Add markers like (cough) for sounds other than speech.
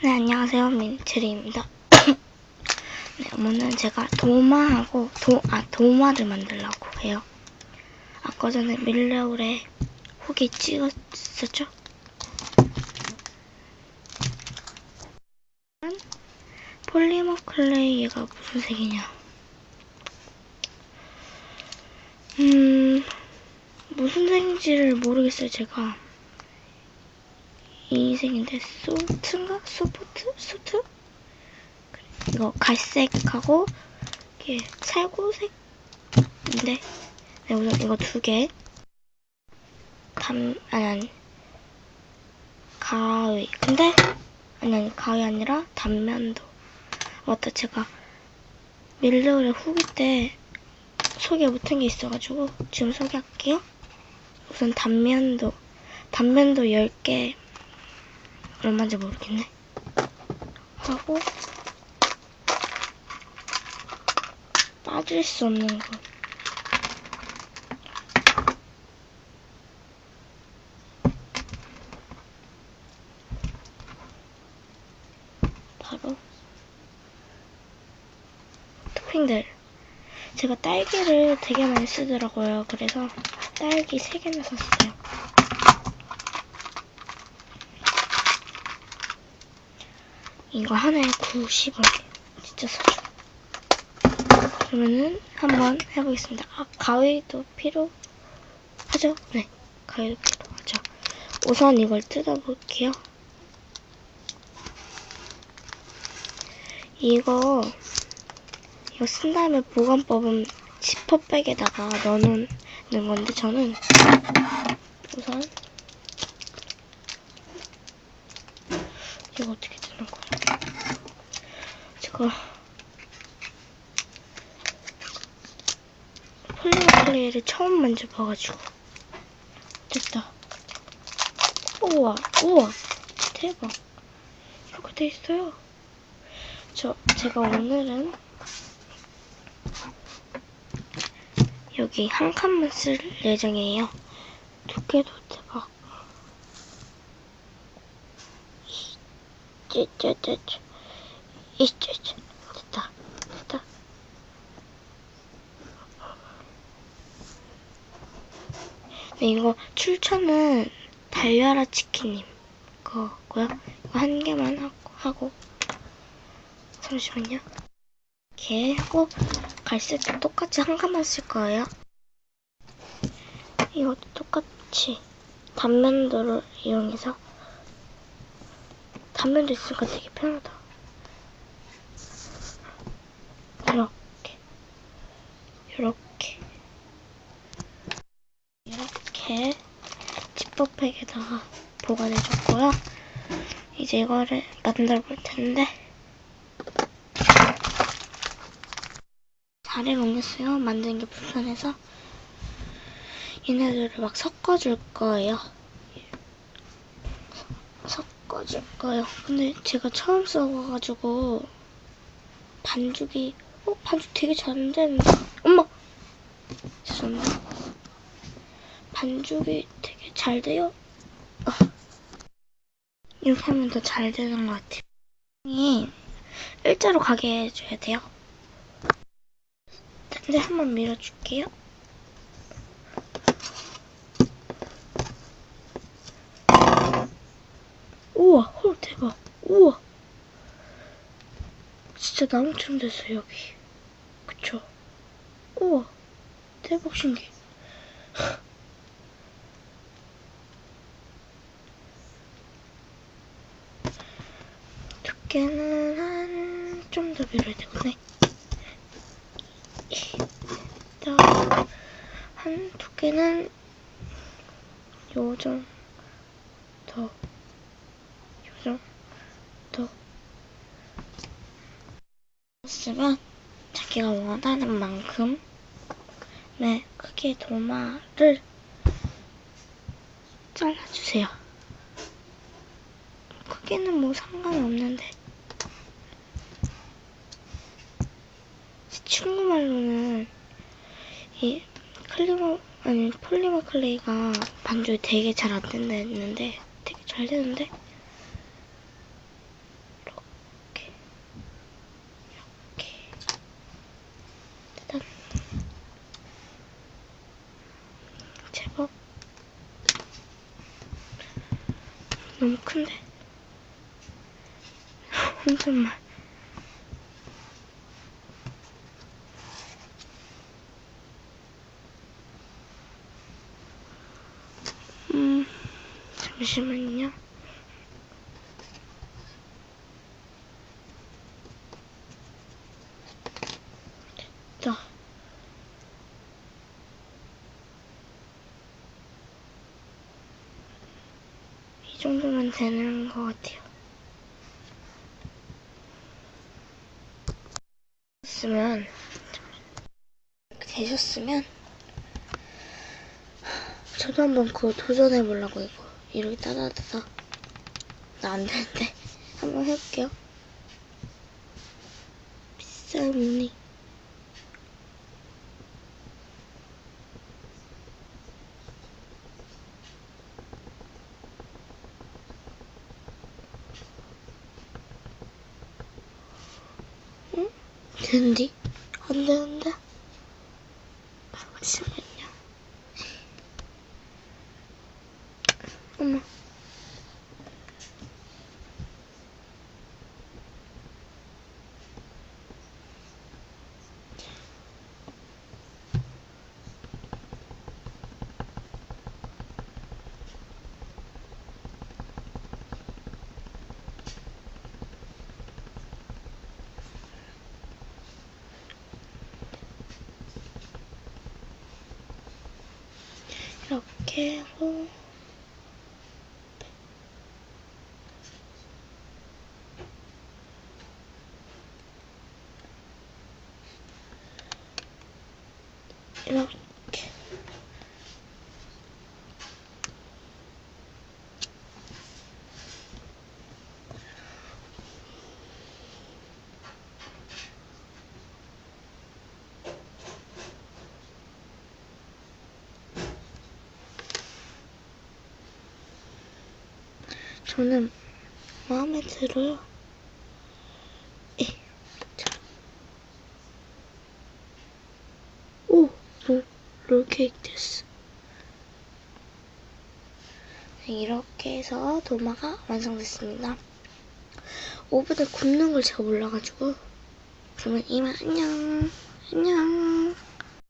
네, 안녕하세요. 민트리입니다. (coughs) 네, 오늘은 제가 도마하고, 도, 아, 도마를 만들려고 해요. 아까 전에 밀레올에 후기 찍었었죠? 폴리머 클레이 얘가 무슨 색이냐? 음, 무슨 색인지를 모르겠어요, 제가. 이 색인데, 소트인가? 소포트? 소트? 이거 갈색하고, 이게 살구색인데, 네, 우선 이거 두 개. 담, 아니, 아니. 가위. 근데, 아니, 아니, 가위 아니라 단면도. 맞다, 제가 밀레올의 후기 때 소개 못한 게 있어가지고 지금 소개할게요. 우선 단면도 단면도 10개 얼마인지 모르겠네. 하고 빠질 수 없는 거. 바로 토핑들. 제가 딸기를 되게 많이 쓰더라고요. 그래서 딸기 3개나 샀어요. 이거 하나에 90원. 진짜 싸죠. 그러면은 한번 해보겠습니다. 아, 가위도 필요하죠? 네, 가위도 필요하죠. 우선 이걸 뜯어볼게요. 이거 이거 쓴 다음에 보관법은 지퍼백에다가 넣어놓는 건데 저는 우선 이거 어떻게 뜨는 거야? 제가 폴리머 클레이를 처음 만져봐가지고 됐다. 우와 우와 대박 이렇게 돼 있어요. 저 제가 오늘은 여기 한 칸만 쓸 예정이에요. 두께도 대박. 찌찌찌찌. 이찌찌. 됐다. 됐다. 네, 이거 출처는 달려라 치킨님 거고요. 이거 한 개만 하고, 하고. 잠시만요. 이렇게 하고 갈색도 똑같이 한 칸만 쓸 거예요. 이것도 똑같이 단면도를 이용해서 단면도 있으니까 되게 편하다. 이렇게 이렇게 이렇게 지퍼백에다가 보관해줬고요. 이제 이거를 만들어 볼 텐데 자리를 옮겼어요. 만드는 게 불편해서 얘네들을 막 섞어줄 거예요. 섞 거예요. 근데 제가 처음 써봐가지고 반죽이 어 반죽 되게 잘안 되는데 엄마 죄송합니다. 반죽이 되게 잘 돼요. 어. (laughs) 이렇게 하면 더 잘 되는 것 같아요. 이 일자로 가게 해줘야 돼요. 근데 한번 밀어줄게요. 우와, 헐, 대박. 우와. 진짜 나무처럼 됐어요, 여기. 그쵸? 우와. 대박 신기. (laughs) 두께는 한 좀 더 밀어야 되겠네. 한 두께는 요정 더 요정 더 쓰면 자기가 원하는 만큼 네 크게 도마를 잘라주세요. 크기는 뭐 상관이 없는데 제 친구 말로는 이 클리머 아니 폴리머 클레이가 반죽이 되게 잘 안 된다 했는데 되게 잘 되는데 너무 큰데. 엄청만. 음, 잠시만요. 이 정도면 되는 것 같아요. 되셨으면, 되셨으면, 저도 한번 그거 도전해 보려고 이거. 이렇게 따다다다. 나 안 되는데. 한번 해볼게요. 비쌀 무늬. 되는디? 안 되는데? 잠시만요. 어머. 이렇 저는 마음에 들어요. 에, 자. 오, 롤, 롤케이크 됐어. 네, 이렇게 해서 도마가 완성됐습니다. 오븐에 굽는 걸 제가 몰라가지고 그러면 이만 안녕 안녕